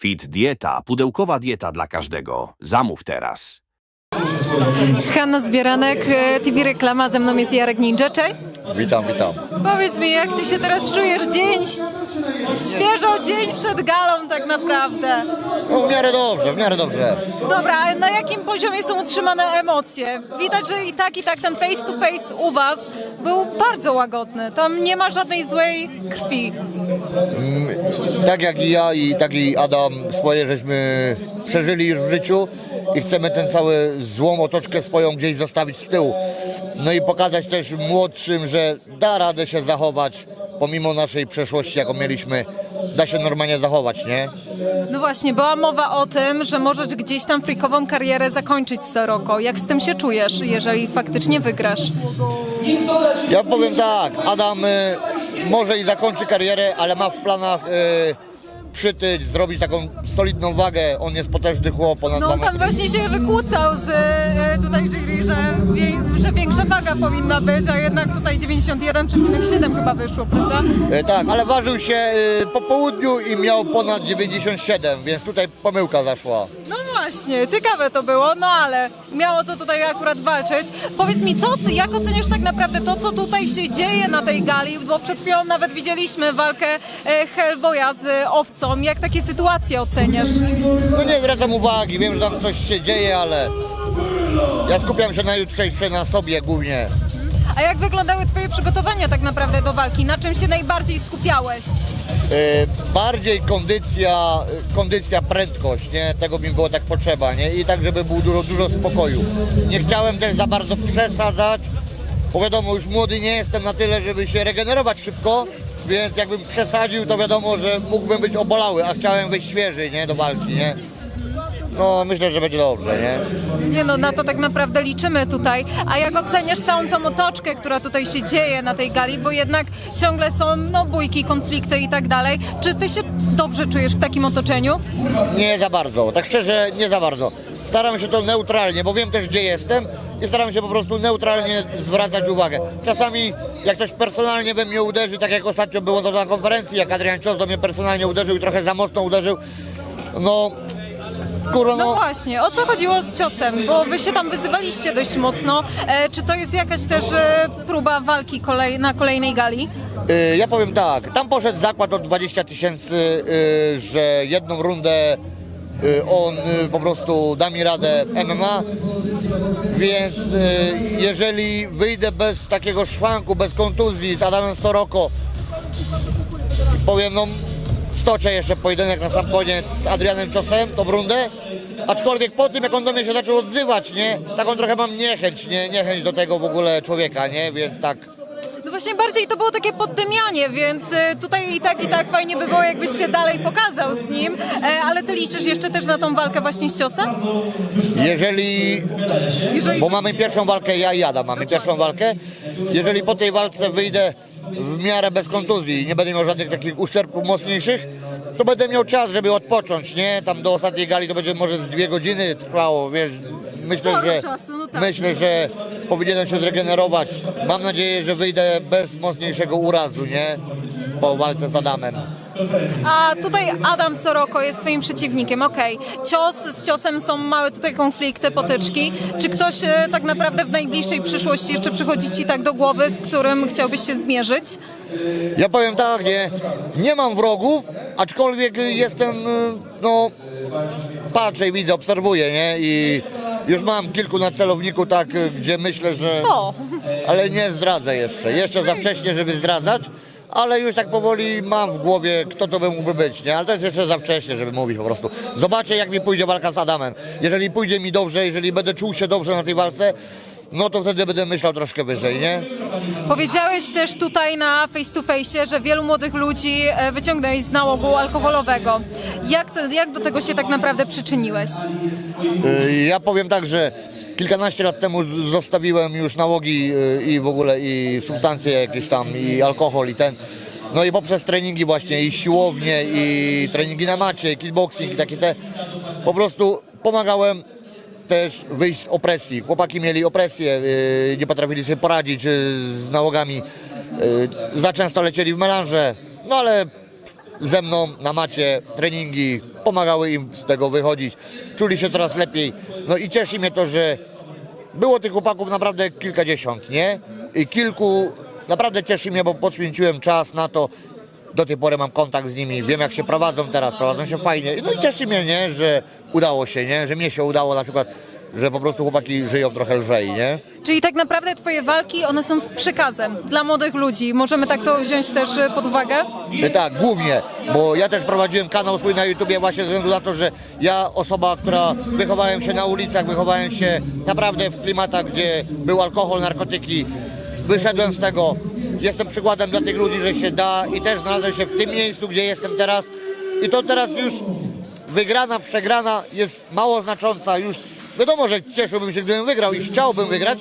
Fit Dieta, pudełkowa dieta dla każdego. Zamów teraz. Hanna Zbieranek, e, TV Reklama, ze mną jest Jarek Ninja, cześć. Witam, witam. Powiedz mi, jak ty się teraz czujesz dzień, świeżo dzień przed galą tak naprawdę. No, w miarę dobrze, w miarę dobrze. Dobra, a na jakim poziomie są utrzymane emocje? Widać, że i tak, i tak ten face to face u was był bardzo łagodny. Tam nie ma żadnej złej krwi. Tak jak i ja i tak i Adam swoje żeśmy przeżyli w życiu i chcemy ten cały złą otoczkę swoją gdzieś zostawić z tyłu. No i pokazać też młodszym, że da radę się zachować pomimo naszej przeszłości, jaką mieliśmy. Da się normalnie zachować, nie? No właśnie, była mowa o tym, że możesz gdzieś tam frikową karierę zakończyć z Soroko. Jak z tym się czujesz, jeżeli faktycznie wygrasz? Ja powiem tak, Adam y, może i zakończy karierę, ale ma w planach y, przytyć, zrobić taką solidną wagę. On jest potężny chłop, ponad No dwa on tam metry. właśnie się wykłócał z e, tutaj jury, że, wie- że większa waga powinna być, a jednak tutaj 91,7 chyba wyszło, prawda? E, Tak, ale ważył się e, po południu i miał ponad 97, więc tutaj pomyłka zaszła. No właśnie, ciekawe to było, no ale miało co tutaj akurat walczyć. Powiedz mi, co, jak oceniasz tak naprawdę to, co tutaj się dzieje na tej gali, bo przed chwilą nawet widzieliśmy walkę e, Hellboya z Owcą. Jak takie sytuacje oceniasz? No nie zwracam uwagi, wiem, że tam coś się dzieje, ale ja skupiam się na jutrzejszej, na sobie głównie. A jak wyglądały twoje przygotowania tak naprawdę do walki? Na czym się najbardziej skupiałeś? E, Bardziej kondycja, e, kondycja, prędkość, nie? Tego mi było tak potrzeba, nie? I tak, żeby było dużo, dużo spokoju. Nie chciałem też za bardzo przesadzać, bo wiadomo, już młody nie jestem na tyle, żeby się regenerować szybko, więc jakbym przesadził, to wiadomo, że mógłbym być obolały, a chciałem być świeży, nie? Do walki, nie? No, myślę, że będzie dobrze, nie? Nie no, na to tak naprawdę liczymy tutaj. A jak oceniasz całą tą otoczkę, która tutaj się dzieje na tej gali, bo jednak ciągle są no, bójki, konflikty i tak dalej. Czy ty się dobrze czujesz w takim otoczeniu? Nie za bardzo, tak szczerze nie za bardzo. Staram się to neutralnie, bo wiem też gdzie jestem i staram się po prostu neutralnie zwracać uwagę. Czasami jak ktoś personalnie we mnie uderzy, tak jak ostatnio było to na konferencji, jak Adrian Cios do mnie personalnie uderzył i trochę za mocno uderzył, no kurwa No no, właśnie, o co chodziło z ciosem? Bo wy się tam wyzywaliście dość mocno. E, czy to jest jakaś też e, próba walki kolej, na kolejnej gali? y, ja powiem tak, tam poszedł zakład o 20 tysięcy, y, że jedną rundę y, on y, po prostu da mi radę MMA, Więc y, jeżeli wyjdę bez takiego szwanku, bez kontuzji z Adamem Storoko, powiem no stoczę jeszcze pojedynek na sam koniec z Adrianem Ciosem, tą rundę. Aczkolwiek po tym jak on do mnie się zaczął odzywać, nie, taką trochę mam niechęć, nie, niechęć do tego w ogóle człowieka, nie, więc tak. No właśnie bardziej to było takie poddymianie, więc e, tutaj i tak, i tak fajnie by było, jakbyś się dalej pokazał z nim. E, ale ty liczysz jeszcze też na tą walkę właśnie z ciosem? Jeżeli Jeżeli... bo mamy pierwszą walkę, ja i Adam mamy pierwszą walkę. Jeżeli po tej walce wyjdę w miarę bez kontuzji nie będę miał żadnych takich uszczerbków mocniejszych, to będę miał czas, żeby odpocząć, nie? Tam do ostatniej gali to będzie może z dwie godziny trwało, wiesz. Myślę, Sporo że czasu, no tak. myślę, że powinienem się zregenerować. Mam nadzieję, że wyjdę bez mocniejszego urazu, nie? Po walce z Adamem. A tutaj Adam Soroko jest twoim przeciwnikiem, okej. Cios z ciosem są małe tutaj konflikty, potyczki. Czy ktoś e, tak naprawdę w najbliższej przyszłości jeszcze przychodzi ci tak do głowy, z którym chciałbyś się zmierzyć? Ja powiem tak, nie, nie mam wrogów, aczkolwiek jestem, y, no, patrzę i widzę, obserwuję, nie, i już mam kilku na celowniku, tak, y, gdzie myślę, że, To. ale nie zdradzę jeszcze, jeszcze za wcześnie, żeby zdradzać, ale już tak powoli mam w głowie, kto to by mógłby być, nie, ale to jest jeszcze za wcześnie, żeby mówić po prostu. Zobaczę, jak mi pójdzie walka z Adamem. Jeżeli pójdzie mi dobrze, jeżeli będę czuł się dobrze na tej walce, no to wtedy będę myślał troszkę wyżej, nie? Powiedziałeś też tutaj na face to face, że wielu młodych ludzi e, wyciągnąłeś z nałogu alkoholowego. Jak, to, jak do tego się tak naprawdę przyczyniłeś? Y, Ja powiem tak, że kilkanaście lat temu zostawiłem już nałogi y, i w ogóle i substancje jakieś tam i alkohol i ten. No i poprzez treningi właśnie i siłownie i treningi na macie, i kickboxing i takie te po prostu pomagałem też wyjść z opresji. Chłopaki mieli opresję, y, nie potrafili sobie poradzić y, z nałogami. Za często lecieli w melanże, no ale ze mną na macie treningi, pomagały im z tego wychodzić, czuli się coraz lepiej. No i cieszy mnie to, że było tych chłopaków naprawdę kilkadziesiąt, nie? I kilku, naprawdę cieszy mnie, bo poświęciłem czas na to. Do tej pory mam kontakt z nimi, wiem jak się prowadzą teraz, prowadzą się fajnie. No i cieszy mnie, nie? Że udało się, nie? Że mnie się udało na przykład, że po prostu chłopaki żyją trochę lżej, nie? Czyli tak naprawdę twoje walki, one są z przekazem dla młodych ludzi. Możemy tak to wziąć też e, pod uwagę? E, Tak, głównie, bo ja też prowadziłem kanał swój na YouTubie właśnie ze względu na to, że ja osoba, która wychowałem się na ulicach, wychowałem się naprawdę w klimatach, gdzie był alkohol, narkotyki, wyszedłem z tego, jestem przykładem dla tych ludzi, że się da i też znalazłem się w tym miejscu, gdzie jestem teraz i to teraz już wygrana, przegrana jest mało znacząca, już wiadomo, że cieszyłbym się, gdybym wygrał i chciałbym wygrać,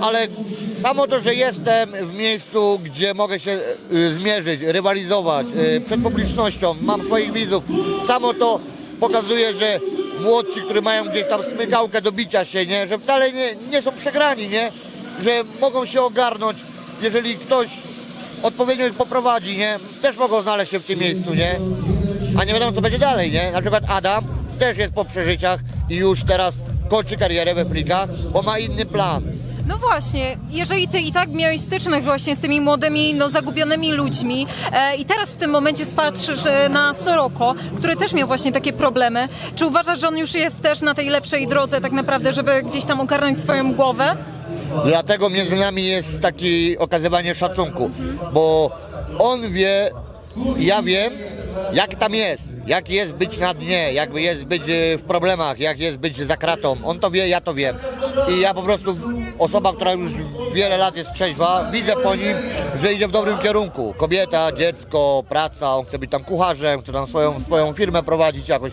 ale samo to, że jestem w miejscu, gdzie mogę się y, zmierzyć, rywalizować y, przed publicznością, mam swoich widzów, samo to pokazuje, że młodsi, którzy mają gdzieś tam smykałkę do bicia się, nie, że wcale nie, nie są przegrani, nie, że mogą się ogarnąć, jeżeli ktoś odpowiednio ich poprowadzi, nie, też mogą znaleźć się w tym miejscu, nie, a nie wiadomo co będzie dalej, nie, na przykład Adam też jest po przeżyciach i już teraz kończy karierę we frikach, bo ma inny plan. No właśnie, jeżeli ty i tak miałeś styczność właśnie z tymi młodymi, no zagubionymi ludźmi e, i teraz w tym momencie spatrzysz e, na Soroko, który też miał właśnie takie problemy, czy uważasz, że on już jest też na tej lepszej drodze tak naprawdę, żeby gdzieś tam ogarnąć swoją głowę? Dlatego między nami jest takie okazywanie szacunku, bo on wie, ja wiem, jak tam jest, jak jest być na dnie, jak jest być e, w problemach, jak jest być za kratą. On to wie, ja to wiem. I ja po prostu, osoba, która już wiele lat jest trzeźwa, widzę po nim, że idzie w dobrym kierunku. Kobieta, dziecko, praca, on chce być tam kucharzem, chce tam swoją, swoją firmę prowadzić jakoś.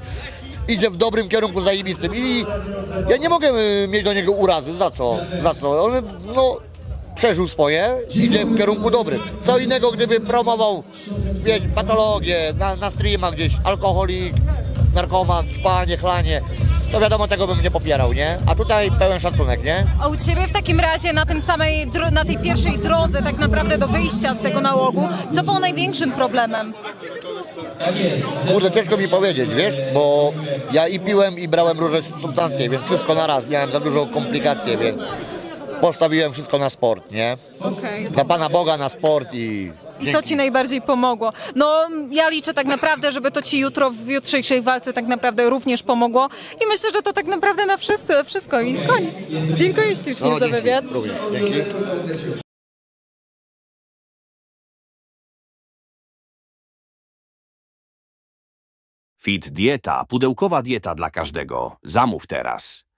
Idzie w dobrym kierunku zajebistym i ja nie mogę y, mieć do niego urazy. Za co? Za co? On, no, przeżył swoje, idzie w kierunku dobrym. Co innego, gdyby promował wie, patologię na, na streamach gdzieś, alkoholik, narkoman, ćpanie, chlanie, to wiadomo, tego bym nie popierał, nie? A tutaj pełen szacunek, nie? A u ciebie w takim razie na, tym samej, dro- na tej pierwszej drodze tak naprawdę do wyjścia z tego nałogu, co było największym problemem? Kurde, ciężko mi powiedzieć, wiesz, bo ja i piłem, i brałem różne substancje, więc wszystko na raz, miałem za dużo komplikacji, więc postawiłem wszystko na sport, nie? Okej. Na Pana Boga, na sport i... I to ci najbardziej pomogło. No, ja liczę tak naprawdę, żeby to ci jutro w jutrzejszej walce tak naprawdę również pomogło. I myślę, że to tak naprawdę na wszystko, wszystko i koniec. Dziękuję ślicznie za dzięki, wywiad. również, dzięki. Fit Dieta, pudełkowa dieta dla każdego. Zamów teraz.